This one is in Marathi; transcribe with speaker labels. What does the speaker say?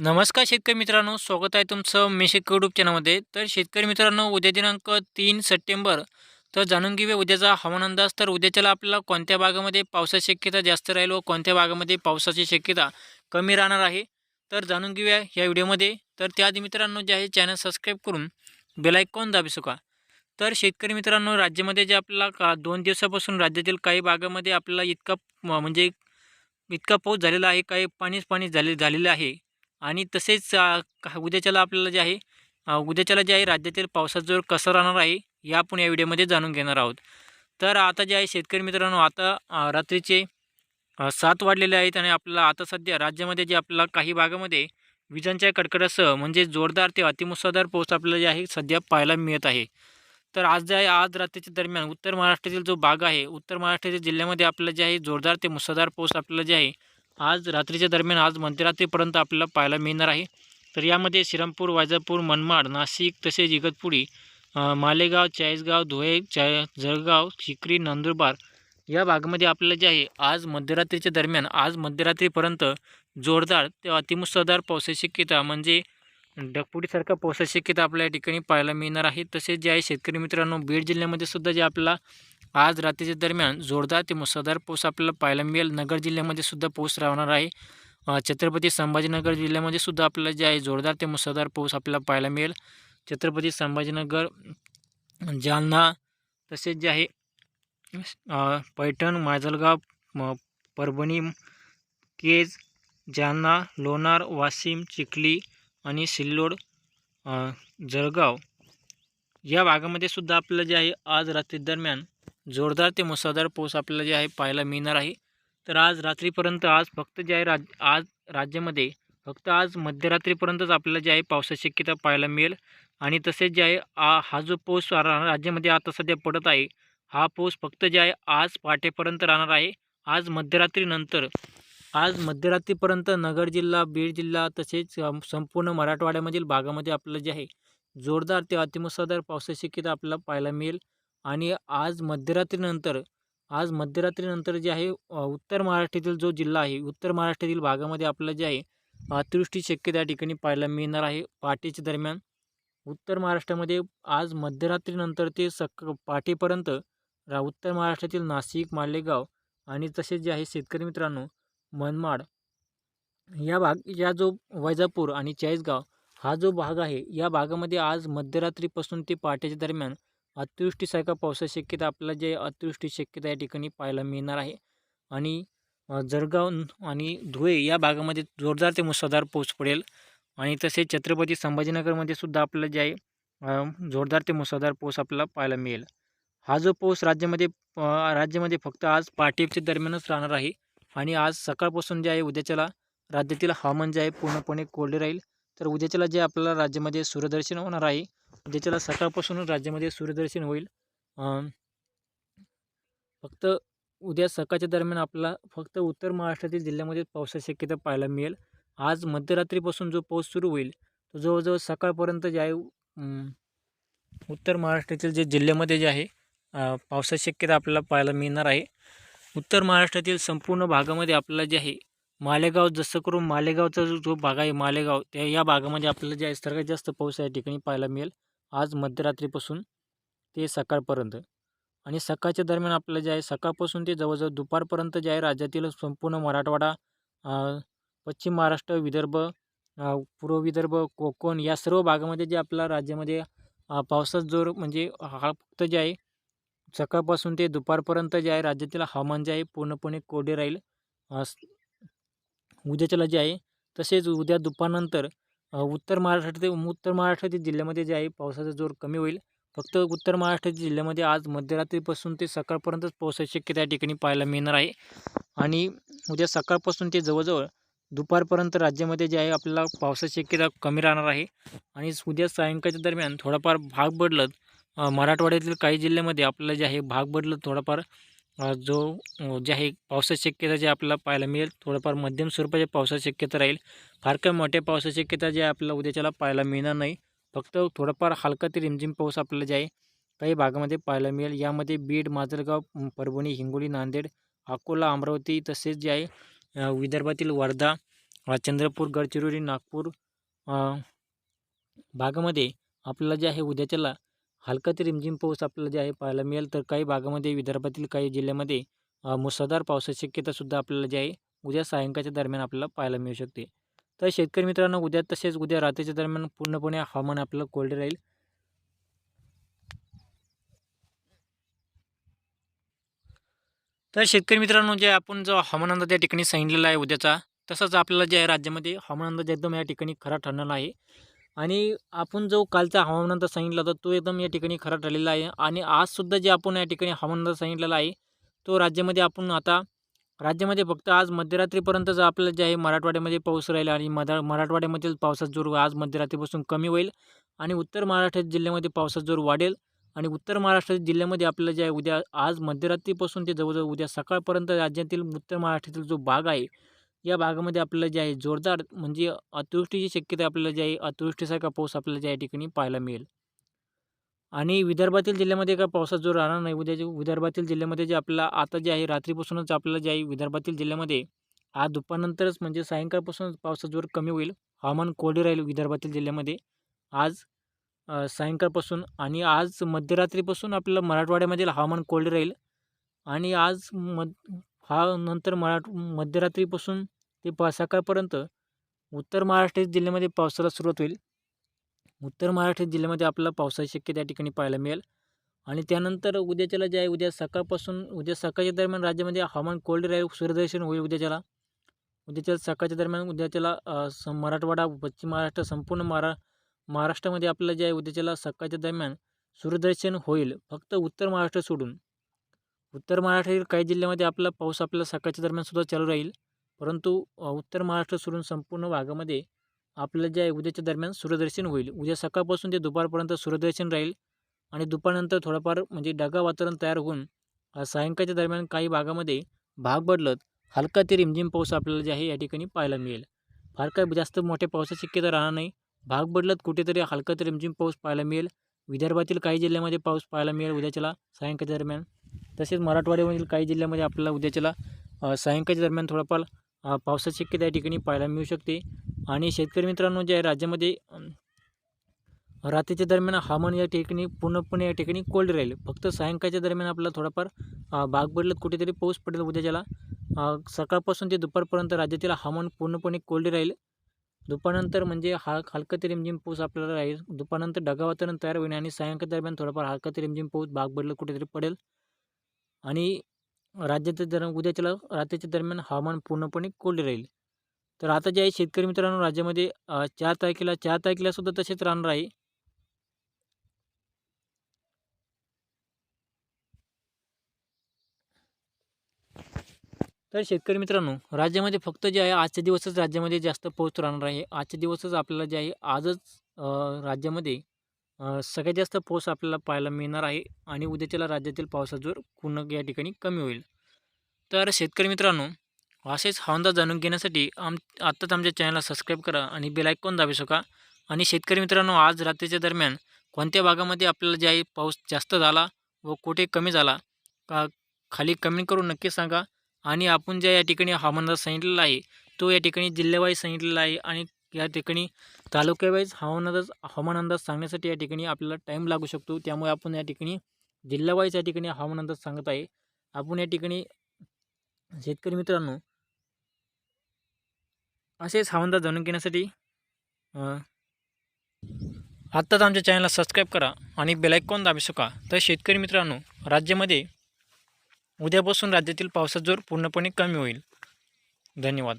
Speaker 1: नमस्कार शेतकरी मित्रांनो स्वागत आहे तुमचं मी शेतकरी यूट्यूब चॅनलमध्ये. तर शेतकरी मित्रांनो उद्या दिनांक तीन सप्टेंबर तर जाणून घेऊया उद्याचा हवामान अंदाज. तर उद्याच्याला आपल्याला कोणत्या भागामध्ये पावसाची शक्यता जास्त राहील व कोणत्या भागामध्ये पावसाची शक्यता कमी राहणार आहे? तर जाणून घेऊया या व्हिडिओमध्ये. तर त्याआधी मित्रांनो जे आहे चॅनल सबस्क्राईब करून बेलायकॉन दाबी सुका तर शेतकरी मित्रांनो राज्यामध्ये जे आपल्याला का दोन दिवसापासून राज्यातील काही भागामध्ये आपल्याला इतका म्हणजे इतका पाऊस झालेला आहे काही पाणीच पाणी झाले झालेलं आहे. आणि तसेच का- उद्याच्याला आपल्याला जे आहे उद्याच्याला जे आहे राज्यातील पावसाचा जोर कसा राहणार आहे या आपण या व्हिडिओमध्ये जाणून घेणार आहोत. तर आता जे आहे शेतकरी मित्रांनो आता रात्रीचे सात वाढलेले आहेत आणि आपल्याला आता सध्या राज्यामध्ये जे आपल्याला काही भागामध्ये विजांच्या कडकडासह म्हणजे जोरदार ते अतिमुसळधार पाऊस आपल्याला जे आहे सध्या पाहायला मिळत आहे. तर आज जे आहे आज रात्रीच्या दरम्यान उत्तर महाराष्ट्रातील जो भाग आहे उत्तर महाराष्ट्रातील जिल्ह्यामध्ये आपल्याला जे आहे जोरदार ते मुसळधार पाऊस आपल्याला जे आहे आज रात्रीच्या दरम्यान आज मध्यरात्रीपर्यंत आपल्याला पाहायला मिळणार आहे. तर यामध्ये श्रीरामपूर वाजापूर मनमाड नाशिक तसेच इगतपुरी मालेगाव चाळीसगाव धुळे चाय जळगाव चिकरी नंदुरबार या भागामध्ये आपल्याला जे आहे आज मध्यरात्रीच्या दरम्यान आज मध्यरात्रीपर्यंत जोरदार ते अतिमुसळधार पावसाची शक्यता म्हणजे ढगफुटीसारखा पावसाची शक्यता आपल्या या ठिकाणी पाहायला मिळणार आहे. तसेच जे आहे शेतकरी मित्रांनो बीड जिल्ह्यामध्ये सुद्धा जे आपल्याला आज रात्रीच्या दरम्यान जोरदार ते मुसळधार पाऊस आपल्याला पाहायला मिळेल. नगर जिल्ह्यामध्ये सुद्धा पाऊस राहणार आहे. छत्रपती संभाजीनगर जिल्ह्यामध्ये सुद्धा आपल्याला जे आहे जोरदार ते मुसळधार पाऊस आपल्याला पाहायला मिळेल. छत्रपती संभाजीनगर जालना तसेच जे आहे पैठण माजलगाव म, परभणी केज जालना लोणार वाशिम चिखली आणि सिल्लोड जळगाव या भागामध्ये सुद्धा आपलं जे आहे आज रात्री दरम्यान जोरदार ते मुसळधार पाऊस आपल्याला जे आहे पाहायला मिळणार आहे. तर आज रात्रीपर्यंत आज फक्त जे आहे राज आज राज्यामध्ये फक्त आज मध्यरात्रीपर्यंतच आपल्याला जे आहे पावसाची शक्यता पाहायला मिळेल. आणि तसेच जे आहे आ हा जो पाऊस रा- राज्यामध्ये आता सध्या पडत आहे हा पाऊस फक्त जे आहे आज पहाटेपर्यंत राहणार आहे. आज मध्यरात्रीनंतर आज मध्यरात्रीपर्यंत नगर जिल्हा बीड जिल्हा तसेच संपूर्ण मराठवाड्यामधील भागामध्ये आपलं जे आहे जोरदार ते अतिमुसळधार पावसाची शक्यता आपल्याला पाहायला मिळेल. आणि आज मध्यरात्रीनंतर आज मध्यरात्रीनंतर जे आहे उत्तर महाराष्ट्रातील जो जिल्हा आहे उत्तर महाराष्ट्रातील भागामध्ये आपल्याला जे आहे अतिवृष्टी शक्य त्या ठिकाणी पाहायला मिळणार आहे. पहाटेच्या दरम्यान उत्तर महाराष्ट्रामध्ये आज मध्यरात्रीनंतर ते सक पहाटेपर्यंत रा उत्तर महाराष्ट्रातील नाशिक मालेगाव आणि तसेच जे आहे शेतकरी मित्रांनो मनमाड या भाग या जो वैजापूर आणि चाळीसगाव हा जो भाग आहे या भागामध्ये आज मध्यरात्रीपासून ते पहाटेच्या दरम्यान अतिवृष्टीसारखा पावसाची शक्यता आपल्याला जे अतिवृष्टी शक्यता या ठिकाणी पाहायला मिळणार आहे. आणि जळगाव आणि धुळे या भागामध्ये जोरदार ते मुसळधार पाऊस पडेल. आणि तसेच छत्रपती संभाजीनगरमध्ये सुद्धा आपल्याला जे आहे जोरदार ते मुसळधार पाऊस आपल्याला पाहायला मिळेल. हा जो पाऊस राज्यामध्ये राज्यामध्ये फक्त आज पहाटेच्या दरम्यानच राहणार आहे. आणि आज सकाळपासून जे आहे उद्याच्याला राज्यातील हवामान जे आहे पूर्णपणे कोरडे राहील. तर उद्याच्याला जे आपल्याला राज्यामध्ये सूर्यदर्शन होणार आहे म्हणजे ज्याच्याला सकाळपासूनच राज्यामध्ये सूर्यदर्शन होईल. फक्त उद्या सकाळच्या दरम्यान आपला फक्त उत्तर महाराष्ट्रातील जिल्ह्यामध्ये पावसाची शक्यता पाहायला मिळेल. आज मध्यरात्रीपासून जो पाऊस सुरू होईल तो जवळजवळ सकाळपर्यंत जे आहे उत्तर महाराष्ट्रातील जे जिल्ह्यामध्ये जे आहे पावसाची शक्यता आपल्याला पाहायला मिळणार आहे. उत्तर महाराष्ट्रातील संपूर्ण भागामध्ये आपल्याला जे आहे मालेगाव जसं करून मालेगावचा जो भाग आहे मालेगाव त्या या भागामध्ये आपल्याला जे आहे सर्वात जास्त पाऊस या ठिकाणी पाहायला मिळेल. आज मध्यरात्रीपासून ते सकाळपर्यंत. आणि सकाळच्या दरम्यान आपल्याला जे आहे सकाळपासून ते जवळजवळ दुपारपर्यंत जे आहे राज्यातील संपूर्ण मराठवाडा पश्चिम महाराष्ट्र विदर्भ पूर्व विदर्भ कोकण या सर्व भागामध्ये जे आपल्या राज्यामध्ये पावसाचा जोर म्हणजे हा फक्त जे आहे सकाळपासून ते दुपारपर्यंत जे आहे राज्यातील हवामान जे आहे पूर्णपणे कोरडे राहील. उद्याच्याला जे आहे तसेच उद्या दुपारनंतर उत्तर महाराष्ट्रातील उत्तर महाराष्ट्रातील जिल्ह्यामध्ये जे आहे पावसाचा जोर कमी होईल. फक्त उत्तर महाराष्ट्रातील जिल्ह्यामध्ये आज मध्यरात्रीपासून ते सकाळपर्यंतच पावसाची शक्यता या ठिकाणी पाहायला मिळणार आहे. आणि उद्या सकाळपासून ते जवळजवळ दुपारपर्यंत राज्यामध्ये जे आहे आपल्याला पावसाची शक्यता कमी राहणार आहे. आणि उद्या सायंकाळच्या दरम्यान थोडाफार भाग बदलत मराठवाड्यातील काही जिल्ह्यामध्ये आपल्याला जे आहे भाग बदलत थोडाफार जो जे आहे पावसाची शक्यता जे आपल्याला पाहायला मिळेल थोडंफार मध्यम स्वरूपाच्या पावसाची शक्यता राहील. फार काही मोठ्या पावसाची शक्यता जे आपल्याला उद्याच्याला पाहायला मिळणार नाही. फक्त थोडंफार हलका ते रिमझिम पाऊस आपल्याला जे आहे काही भागामध्ये पाहायला मिळेल. यामध्ये बीड माजलगाव परभणी हिंगोली नांदेड अकोला अमरावती तसेच जे आहे विदर्भातील वर्धा चंद्रपूर गडचिरोली नागपूर भागामध्ये आपल्याला जे आहे उद्याच्याला हलका ते रिमझिम पाऊस आपल्याला जे आहे पाहायला मिळेल तर काही भागामध्ये विदर्भातील काही जिल्ह्यामध्ये मुसळधार पावसाची शक्यतासुद्धा आपल्याला जे आहे उद्या सायंकाळच्या दरम्यान आपल्याला पाहायला मिळू शकते. तर शेतकरी मित्रांनो उद्या तसेच उद्या रात्रीच्या दरम्यान पूर्णपणे हवामान आपल्याला कोरडे राहील. तर शेतकरी मित्रांनो जे आपण जो हवामान अंदाज या ठिकाणी सांगितलेला आहे उद्याचा तसंच आपल्याला जे आहे राज्यामध्ये हवामान अंदाज एकदम या ठिकाणी खरा ठरणार आहे. आणि आपण जो कालचा हवामान अंदाज सांगितला होता तो एकदम या ठिकाणी खरा ठरलेला आहे. आणि आजसुद्धा जे आपण या ठिकाणी हवामान अंदाज सांगितलेला आहे तो राज्यामध्ये आपण आता राज्यामध्ये फक्त आज मध्यरात्रीपर्यंतच आपल्याला जे आहे मराठवाड्यामध्ये पाऊस राहील आणि मधा मराठवाड्यामधील पावसाचा जोर आज मध्यरात्रीपासून कमी होईल आणि उत्तर महाराष्ट्र जिल्ह्यामध्ये पावसाचा जोर वाढेल आणि उत्तर महाराष्ट्र जिल्ह्यामध्ये आपल्याला जे आहे उद्या आज मध्यरात्रीपासून ते जवळजवळ उद्या सकाळपर्यंत राज्यातील उत्तर महाराष्ट्रातील जो भाग आहे या भागामध्ये आपल्याला जे आहे जोरदार म्हणजे अतिवृष्टीची शक्यता आपल्याला जे आहे अतिवृष्टीसारखा पाऊस आपल्याला ज्या ठिकाणी पाहायला मिळेल. आणि विदर्भातील जिल्ह्यामध्ये काय पावसात जोर राहणार नाही. उद्या जे विदर्भातील जिल्ह्यामध्ये जे आपल्याला आता जे आहे रात्रीपासूनच आपल्याला जे आहे विदर्भातील जिल्ह्यामध्ये आज दुपारनंतरच म्हणजे सायंकाळपासूनच पावसाचा जोर कमी होईल. हवामान कोरडे राहील विदर्भातील जिल्ह्यामध्ये. आज सायंकाळपासून आणि आज मध्यरात्रीपासून आपल्याला मराठवाड्यामधील हवामान कोरडे राहील. आणि आज मध हा नंतर मराठ मध्यरात्रीपासून ते पा सकाळपर्यंत उत्तर महाराष्ट्र जिल्ह्यामध्ये पावसाला सुरुवात होईल. उत्तर महाराष्ट्र जिल्ह्यामध्ये आपल्याला पावसाची शक्य त्या ठिकाणी पाहायला मिळेल. आणि त्यानंतर उद्याच्याला जे आहे उद्या सकाळपासून उद्या सकाळच्या दरम्यान राज्यामध्ये हवामान कोल्ड राहील सूर्यदर्शन होईल उद्याच्याला. उद्याच्या सकाळच्या दरम्यान उद्याच्याला स मराठवाडा पश्चिम महाराष्ट्र संपूर्ण महारा महाराष्ट्रामध्ये आपल्याला जे आहे उद्याच्याला सकाळच्या दरम्यान सूर्यदर्शन होईल. फक्त उत्तर महाराष्ट्र सोडून. उत्तर महाराष्ट्रातील काही जिल्ह्यामध्ये आपला पाऊस आपल्या सकाळच्या दरम्यान सुद्धा चालू राहील. परंतु उत्तर महाराष्ट्र सोडून संपूर्ण भागामध्ये आपल्याला ज्या उद्याच्या दरम्यान सूर्यदर्शन होईल. उद्या सकाळपासून ते दुपारपर्यंत सूर्यदर्शन राहील आणि दुपारनंतर थोडंफार म्हणजे ढगा वातावरण तयार होऊन सायंकाळच्या दरम्यान काही भागामध्ये भाग बदलत हलका ते रिमझिम पाऊस आपल्याला जे आहे या ठिकाणी पाहायला मिळेल. फार काही जास्त मोठ्या पावसाची शक्यता राहणार नाही. भाग बदलत कुठेतरी हलका ते रिमझिम पाऊस पाहायला मिळेल. विदर्भातील काही जिल्ह्यामध्ये पाऊस पाहायला मिळेल उद्याच्याला सायंकाळच्या दरम्यान. तसेच मराठवाड्यामधील काही जिल्ह्यामध्ये आपल्याला उद्याच्याला सायंकाळच्या दरम्यान थोडाफार पावसाची शक्यता या ठिकाणी पाहायला मिळू शकते. आणि शेतकरी मित्रांनो जे आहे राज्यामध्ये रात्रीच्या दरम्यान हवामान या ठिकाणी पूर्णपणे या ठिकाणी कोल्ड राहील. फक्त सायंकाळच्या दरम्यान आपल्याला थोडाफार भाग बदलत कुठेतरी पाऊस पडेल उद्याच्याला. सकाळपासून ते दुपारपर्यंत राज्यातील हवामान पूर्णपणे कोल्ड राहील. दुपारनंतर म्हणजे हा हलका ते रिमझिम पाऊस आपल्याला राहील. दुपारनंतर ढगा वातावरण तयार होईल आणि सायंकाळ दरम्यान थोडाफार हलका ते रिमझिम पाऊस भाग बदलत कुठेतरी पडेल. आणि राज्याच्या दरम्यान उद्याच्याला रात्रीच्या दरम्यान हवामान पूर्णपणे कोरडे राहील. तर आता जे आहे शेतकरी मित्रांनो राज्यामध्ये चार तारखेला चार तारखेला सुद्धा तसेच राहणार आहे. तर शेतकरी मित्रांनो राज्यामध्ये फक्त जे आहे आजच्या दिवसच राज्यामध्ये जास्त पाऊस राहणार आहे. आजच्या दिवसच आपल्याला जे आहे आजच राज्यामध्ये सगळ्यात जास्त पाऊस आपल्याला पाहायला मिळणार आहे आणि उद्याच्याला राज्यातील पावसाचा जोर पूर्ण या ठिकाणी कमी होईल. तर शेतकरी मित्रांनो असेच हवामान जाणून घेण्यासाठी आम आत्ताच आमच्या चॅनलला सबस्क्राईब करा आणि बेल आयकॉन दाबू शका आणि शेतकरी मित्रांनो आज रात्रीच्या दरम्यान कोणत्या भागामध्ये आपल्याला जे आहे पाऊस जास्त झाला व कुठे कमी झाला का खाली कमेंट करून नक्की सांगा. आणि आपण ज्या या ठिकाणी हवामानदार सांगितलेला आहे तो या ठिकाणी जिल्ह्यावाईज सांगितलेला आहे आणि या ठिकाणी तालुक्यावाईज हवामान अंदाज हवामान अंदाज सांगण्यासाठी या ठिकाणी आपल्याला टाईम लागू शकतो. त्यामुळे आपण या ठिकाणी जिल्हावाईज या ठिकाणी हवामान अंदाज सांगत आहे. आपण या ठिकाणी शेतकरी मित्रांनो असेच हवामान अंदाज जाणून घेण्यासाठी आत्ताच आमच्या चॅनलला सबस्क्राईब करा आणि बेलायकॉन दाबू शका तर शेतकरी मित्रांनो राज्यामध्ये उद्यापासून राज्यातील पावसाचा जोर पूर्णपणे कमी होईल. धन्यवाद.